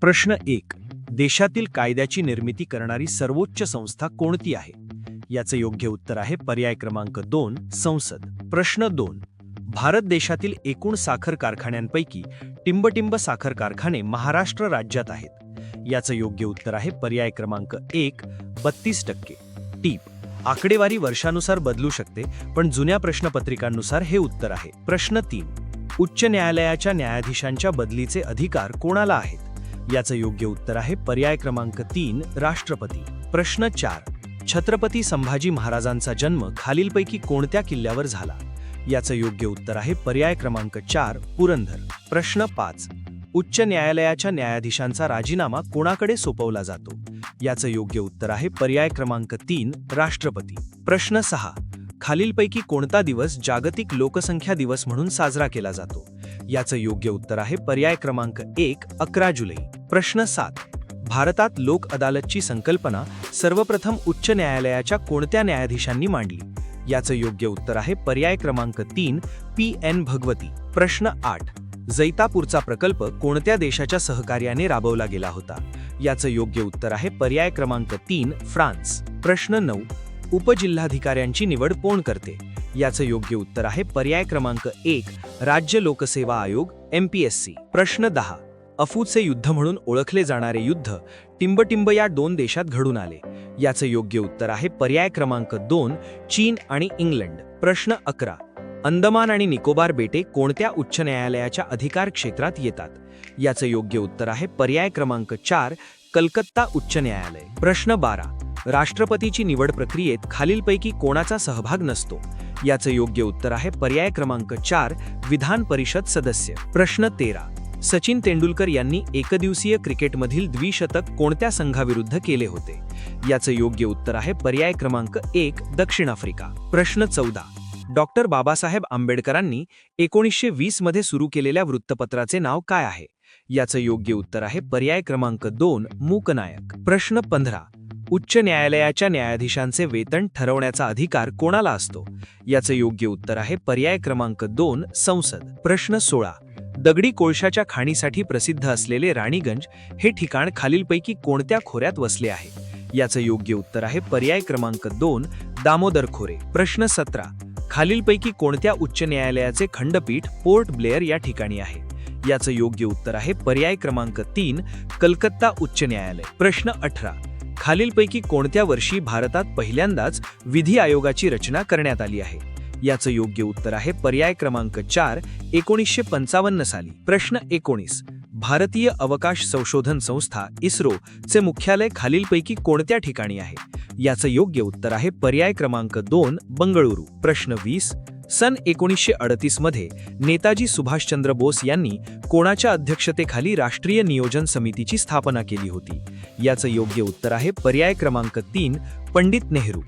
प्रश्न एक देशातील कायद्याची निर्मिती करणारी सर्वोच्च संस्था कोणती आहे? याचं योग्य उत्तर आहे पर्याय क्रमांक दोन संसद. प्रश्न दोन भारत देशातील एकूण साखर कारखान्यांपैकी टिंबटिंब साखर कारखाने महाराष्ट्र राज्यात आहेत. याचं योग्य उत्तर आहे पर्याय क्रमांक एक बत्तीस टक्के. टीप आकडेवारी वर्षानुसार बदलू शकते पण जुन्या प्रश्नपत्रिकांनुसार हे उत्तर आहे. प्रश्न तीन उच्च न्यायालयाच्या न्यायाधीशांच्या बदलीचे अधिकार कोणाला आहेत? याचं योग्य उत्तर आहे पर्याय क्रमांक तीन राष्ट्रपती. प्रश्न चार छत्रपती संभाजी महाराजांचा जन्म खालीलपैकी कोणत्या किल्ल्यावर झाला? याचं योग्य उत्तर आहे पर्याय क्रमांक चार पुरंदर. प्रश्न पाच उच्च न्यायालयाच्या न्यायाधीशांचा राजीनामा कोणाकडे सोपवला जातो? याचं योग्य उत्तर आहे पर्याय क्रमांक तीन राष्ट्रपती. प्रश्न सहा खालीलपैकी कोणता दिवस जागतिक लोकसंख्या दिवस म्हणून साजरा केला जातो? याचं योग्य उत्तर आहे पर्याय क्रमांक एक अकरा जुलै. प्रश्न सात. भारतात लोक अदालतची संकल्पना सर्वप्रथम उच्च न्यायालयाच्या कोणत्या न्यायाधीशांनी मांडली? याचं योग्य उत्तर आहे पर्याय क्रमांक तीन पी. एन. भगवती. प्रश्न आठ. जैतापूरचा प्रकल्प कोणत्या देशाच्या सहकार्याने राबवला गेला होता? याचं योग्य उत्तर आहे पर्याय क्रमांक तीन फ्रान्स. प्रश्न नऊ. उपजिल्हाधिकाऱ्यांची निवड कोण करते? याचं योग्य उत्तर आहे पर्याय क्रमांक एक राज्य लोकसेवा आयोग एमपीएससी प्रश्न दहा. अफूचे युद्ध म्हणून ओळखले जाणारे युद्ध टिंबटिंब या दोन देशात घडून आले. याचं योग्य उत्तर आहे पर्याय क्रमांक दोन चीन आणि इंग्लंड. प्रश्न अकरा. अंदमान आणि निकोबार बेटे कोणत्या उच्च न्यायालयाच्या अधिकार क्षेत्रात येतात? याचं योग्य उत्तर आहे पर्याय क्रमांक चार कलकत्ता उच्च न्यायालय. प्रश्न बारा. राष्ट्रपतीची निवड प्रक्रियेत खालीलपैकी कोणाचा सहभाग नसतो? याचं योग्य उत्तर आहे पर्याय क्रमांक चार विधान परिषद सदस्य. प्रश्न तेरा. सचिन तेंडुलकर यांनी एकदिवसीय क्रिकेटमधील द्विशतक कोणत्या संघाविरुद्ध केले होते? याचं योग्य उत्तर आहे पर्याय क्रमांक एक दक्षिण आफ्रिका. प्रश्न चौदा. डॉक्टर बाबासाहेब आंबेडकरांनी एकोणीसशे वीसमध्ये सुरू केलेल्या वृत्तपत्राचे नाव काय आहे? याचं योग्य उत्तर आहे पर्याय क्रमांक दोन मूकनायक. प्रश्न पंधरा. उच्च न्यायालयाच्या न्यायाधीशांचे वेतन ठरवण्याचा अधिकार कोणाला असतो? याचं योग्य उत्तर आहे पर्याय क्रमांक दोन संसद. प्रश्न सोळा. दगडी कोळशाच्या खाणीसाठी प्रसिद्ध असलेले राणीगंज हे ठिकाण खालीलपैकी कोणत्या खोऱ्यात वसले आहे? याचं योग्य उत्तर आहे पर्याय क्रमांक दोन दामोदर खोरे. प्रश्न सतरा. खालीलपैकी कोणत्या उच्च न्यायालयाचे खंडपीठ पोर्ट ब्लेअर या ठिकाणी आहे? याचं योग्य उत्तर आहे पर्याय क्रमांक तीन कलकत्ता उच्च न्यायालय. प्रश्न अठरा. खालीलपैकी कोणत्या वर्षी भारतात पहिल्यांदाच विधी आयोगाची रचना करण्यात आली आहे? याचं योग्य उत्तर आहे पर्याय क्रमांक चार एकोणीसशे पंचावन्न साली. प्रश्न एकोणीस. भारतीय अवकाश संशोधन संस्था इस्रो चे मुख्यालय खालीलपैकी कोणत्या ठिकाणी आहे? याचं योग्य उत्तर आहे पर्याय क्रमांक दोन बंगळुरू. प्रश्न वीस. सन एकोणीसशे अडतीसमध्ये नेताजी सुभाषचंद्र बोस यांनी कोणाच्या अध्यक्षतेखाली राष्ट्रीय नियोजन समितीची स्थापना केली होती? याचं योग्य उत्तर आहे पर्याय क्रमांक तीन पंडित नेहरू.